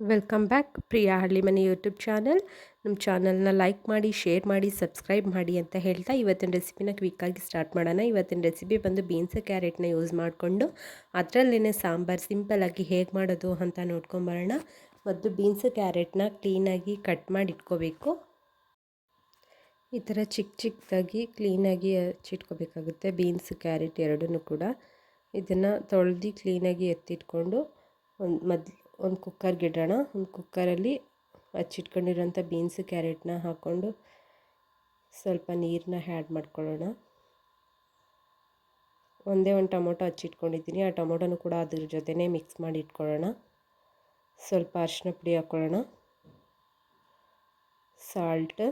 Welcome back Priya ಹಳ್ಳಿ ಮನೆ YouTube channel ನಮ್ಮ ಚಾನಲ್ನ ಲೈಕ್ ಮಾಡಿ ಶೇರ್ ಮಾಡಿ ಸಬ್ಸ್ಕ್ರೈಬ್ ಮಾಡಿ ಅಂತ ಹೇಳ್ತಾ ಇವತ್ತಿನ ರೆಸಿಪಿನ ಕ್ವಿಕ್ಕಾಗಿ ಸ್ಟಾರ್ಟ್ ಮಾಡೋಣ. ಇವತ್ತಿನ ರೆಸಿಪಿ ಬಂದು ಬೀನ್ಸ್ ಕ್ಯಾರೆಟ್ನ ಯೂಸ್ ಮಾಡಿಕೊಂಡು ಅದರಲ್ಲೇ ಸಾಂಬಾರು ಸಿಂಪಲಾಗಿ ಹೇಗೆ ಮಾಡೋದು ಅಂತ ನೋಡ್ಕೊಂಬರೋಣ ಮತ್ತು ಬೀನ್ಸ್ ಕ್ಯಾರೆಟ್ನ ಕ್ಲೀನಾಗಿ ಕಟ್ ಮಾಡಿ ಇಟ್ಕೋಬೇಕು. ಈ ಥರ ಚಿಕ್ಕ ಚಿಕ್ಕದಾಗಿ ಕ್ಲೀನಾಗಿ ಹಚ್ಚಿಟ್ಕೋಬೇಕಾಗುತ್ತೆ ಬೀನ್ಸ್ ಕ್ಯಾರೆಟ್ ಎರಡೂ ಕೂಡ. ಇದನ್ನು ತೊಳೆದು ಕ್ಲೀನಾಗಿ ಎತ್ತಿಟ್ಕೊಂಡು ಒಂದು ಮೊದ್ಲು ಒಂದು ಕುಕ್ಕರ್ಗೆ ಇಡೋಣ ಒಂದು ಕುಕ್ಕರಲ್ಲಿ ಹಚ್ಚಿಟ್ಕೊಂಡಿರೋಂಥ ಬೀನ್ಸ್, ಕ್ಯಾರೆಟ್ನ ಹಾಕ್ಕೊಂಡು ಸ್ವಲ್ಪ ನೀರನ್ನ ಹ್ಯಾಡ್ ಮಾಡ್ಕೊಳ್ಳೋಣ. ಒಂದೇ ಒಂದು ಟೊಮೊಟೊ ಹಚ್ಚಿಟ್ಕೊಂಡಿದ್ದೀನಿ. ಆ ಟೊಮೊಟೊನೂ ಕೂಡ ಅದ್ರ ಜೊತೆನೇ ಮಿಕ್ಸ್ ಮಾಡಿ ಇಟ್ಕೊಳ್ಳೋಣ. ಸ್ವಲ್ಪ ಅರಿಶಿನ ಪುಡಿ ಹಾಕ್ಕೊಳ್ಳೋಣ. ಸಾಲ್ಟ್.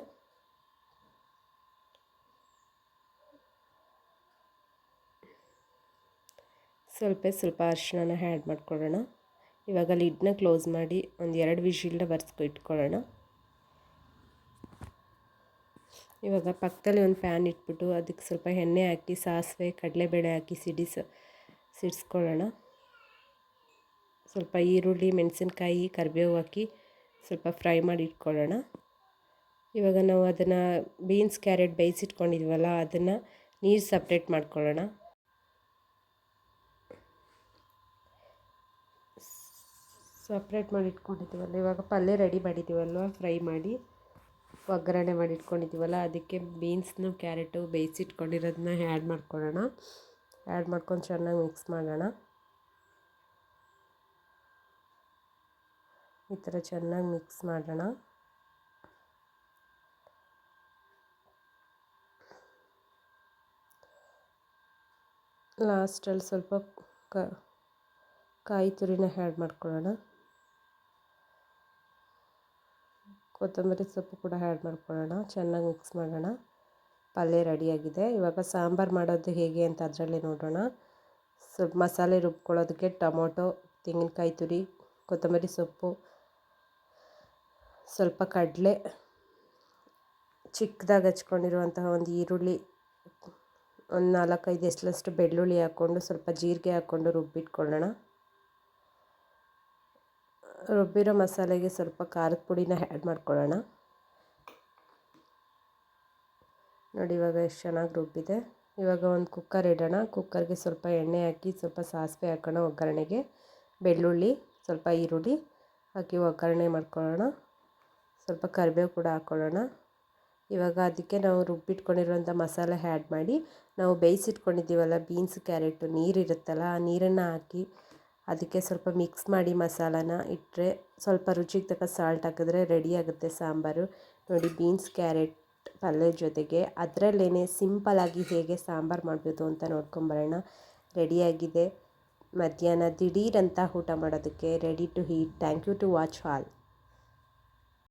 ಸ್ವಲ್ಪ ಸ್ವಲ್ಪ ಅರಿಶಿನ ಹ್ಯಾಡ್ ಮಾಡ್ಕೊಳ್ಳೋಣ. ಇವಾಗ ಲಿಡ್ನ ಕ್ಲೋಸ್ ಮಾಡಿ ಒಂದು ಎರಡು ವಿಷಿಲ್ನ ಬರ್ಸ್ಕೊ ಇಟ್ಕೊಳ್ಳೋಣ. ಇವಾಗ ಪಕ್ಕದಲ್ಲಿ ಒಂದು ಫ್ಯಾನ್ ಇಟ್ಬಿಟ್ಟು ಅದಕ್ಕೆ ಸ್ವಲ್ಪ ಎಣ್ಣೆ ಹಾಕಿ, ಸಾಸಿವೆ, ಕಡಲೆಬೇಳೆ ಹಾಕಿ ಸಿಡಿಸ, ಸಿಡಿಸ್ಕೊಳ್ಳೋಣ. ಸ್ವಲ್ಪ ಈರುಳ್ಳಿ, ಮೆಣಸಿನ್ಕಾಯಿ, ಕರಿಬೇವು ಹಾಕಿ ಸ್ವಲ್ಪ ಫ್ರೈ ಮಾಡಿ ಇಟ್ಕೊಳ್ಳೋಣ. ಇವಾಗ ನಾವು ಅದನ್ನು ಬೀನ್ಸ್ ಕ್ಯಾರೆಟ್ ಬೇಯಿಸಿಟ್ಕೊಂಡಿದ್ವಲ್ಲ, ಅದನ್ನು ನೀರು ಸಪ್ರೇಟ್ ಮಾಡ್ಕೊಳ್ಳೋಣ. ಸಪ್ರೇಟ್ ಮಾಡಿ ಇಟ್ಕೊಂಡಿದ್ದೀವಲ್ಲ ಇವಾಗ ಪಲ್ಯ ರೆಡಿ ಮಾಡಿದ್ದೀವಲ್ವ? ಫ್ರೈ ಮಾಡಿ, ಒಗ್ಗರಣೆ ಮಾಡಿ ಇಟ್ಕೊಂಡಿದ್ದೀವಲ್ಲ ಅದಕ್ಕೆ ಬೀನ್ಸ್ನು ಕ್ಯಾರೆಟು ಬೇಯಿಸಿಟ್ಕೊಂಡಿರೋದನ್ನ ಆ್ಯಡ್ ಮಾಡ್ಕೊಳ್ಳೋಣ. ಆ್ಯಡ್ ಮಾಡ್ಕೊಂಡು ಚೆನ್ನಾಗಿ ಮಿಕ್ಸ್ ಮಾಡೋಣ. ಈ ಥರ ಚೆನ್ನಾಗಿ ಮಿಕ್ಸ್ ಮಾಡೋಣ. ಲಾಸ್ಟಲ್ಲಿ ಸ್ವಲ್ಪ ಕಾಯಿ ತುರಿನ ಆ್ಯಡ್ ಮಾಡ್ಕೊಳ್ಳೋಣ. ಕೊತ್ತಂಬರಿ ಸೊಪ್ಪು ಕೂಡ ಆ್ಯಡ್ ಮಾಡ್ಕೊಳ್ಳೋಣ. ಚೆನ್ನಾಗಿ ಮಿಕ್ಸ್ ಮಾಡೋಣ. ಪಲ್ಯ ರೆಡಿಯಾಗಿದೆ ಇವಾಗ ಸಾಂಬಾರು ಮಾಡೋದು ಹೇಗೆ ಅಂತ ಅದರಲ್ಲೇ ನೋಡೋಣ. ಸ್ವಲ್ಪ ಮಸಾಲೆ ರುಬ್ಕೊಳ್ಳೋದಕ್ಕೆ ಟೊಮೊಟೊ, ತೆಂಗಿನಕಾಯಿ ತುರಿ, ಕೊತ್ತಂಬರಿ ಸೊಪ್ಪು, ಸ್ವಲ್ಪ ಕಡಲೆ, ಚಿಕ್ಕದಾಗಿ ಹಚ್ಕೊಂಡಿರುವಂತಹ ಒಂದು ಈರುಳ್ಳಿ, ಒಂದು ನಾಲ್ಕೈದು ಎಸ್ಲಷ್ಟು ಬೆಳ್ಳುಳ್ಳಿ ಹಾಕ್ಕೊಂಡು ಸ್ವಲ್ಪ ಜೀರಿಗೆ ಹಾಕ್ಕೊಂಡು ರುಬ್ಬಿಟ್ಕೊಳ್ಳೋಣ. ರುಬ್ಬಿರೋ ಮಸಾಲೆಗೆ ಸ್ವಲ್ಪ ಖಾರದ ಪುಡಿನ ಆ್ಯಡ್ ಮಾಡ್ಕೊಳ್ಳೋಣ. ನೋಡಿ, ಇವಾಗ ಎಷ್ಟು ಚೆನ್ನಾಗಿ ರುಬ್ಬಿದೆ. ಇವಾಗ ಒಂದು ಕುಕ್ಕರ್ ಇಡೋಣ. ಕುಕ್ಕರ್ಗೆ ಸ್ವಲ್ಪ ಎಣ್ಣೆ ಹಾಕಿ, ಸ್ವಲ್ಪ ಸಾಸಿವೆ ಹಾಕೋಣ ಒಗ್ಗರಣೆಗೆ. ಬೆಳ್ಳುಳ್ಳಿ, ಸ್ವಲ್ಪ ಈರುಳ್ಳಿ ಹಾಕಿ ಒಗ್ಗರಣೆ ಮಾಡ್ಕೊಳ್ಳೋಣ. ಸ್ವಲ್ಪ ಕರಿಬೇವು ಕೂಡ ಹಾಕ್ಕೊಳ್ಳೋಣ ಇವಾಗ ಅದಕ್ಕೆ ನಾವು ರುಬ್ಬಿಟ್ಕೊಂಡಿರುವಂಥ ಮಸಾಲೆ ಆ್ಯಡ್ ಮಾಡಿ, ನಾವು ಬೇಯಿಸಿಟ್ಕೊಂಡಿದ್ದೀವಲ್ಲ ಬೀನ್ಸ್ ಕ್ಯಾರೆಟು ನೀರಿರುತ್ತಲ್ಲ, ಆ ನೀರನ್ನು ಹಾಕಿ ಅದಕ್ಕೆ ಸ್ವಲ್ಪ ಮಿಕ್ಸ್ ಮಾಡಿ ಮಸಾಲಾನ ಇಟ್ಟರೆ ಸ್ವಲ್ಪ ರುಚಿಗೆ ತಕ್ಕ ಸಾಲ್ಟ್ ಹಾಕಿದ್ರೆ ರೆಡಿ ಆಗುತ್ತೆ ಸಾಂಬಾರು. ನೋಡಿ ಬೀನ್ಸ್ ಕ್ಯಾರೆಟ್ ಪಲ್ಯ ಜೊತೆಗೆ ಅದರಲ್ಲೇ ಸಿಂಪಲಾಗಿ ಹೇಗೆ ಸಾಂಬಾರು ಮಾಡಬೇಕು ಅಂತ ನೋಡ್ಕೊಂಬರೋಣ ರೆಡಿಯಾಗಿದೆ ಮಧ್ಯಾಹ್ನ ದಿಢೀರಂತ ಊಟ ಮಾಡೋದಕ್ಕೆ ready to heat thank you to watch all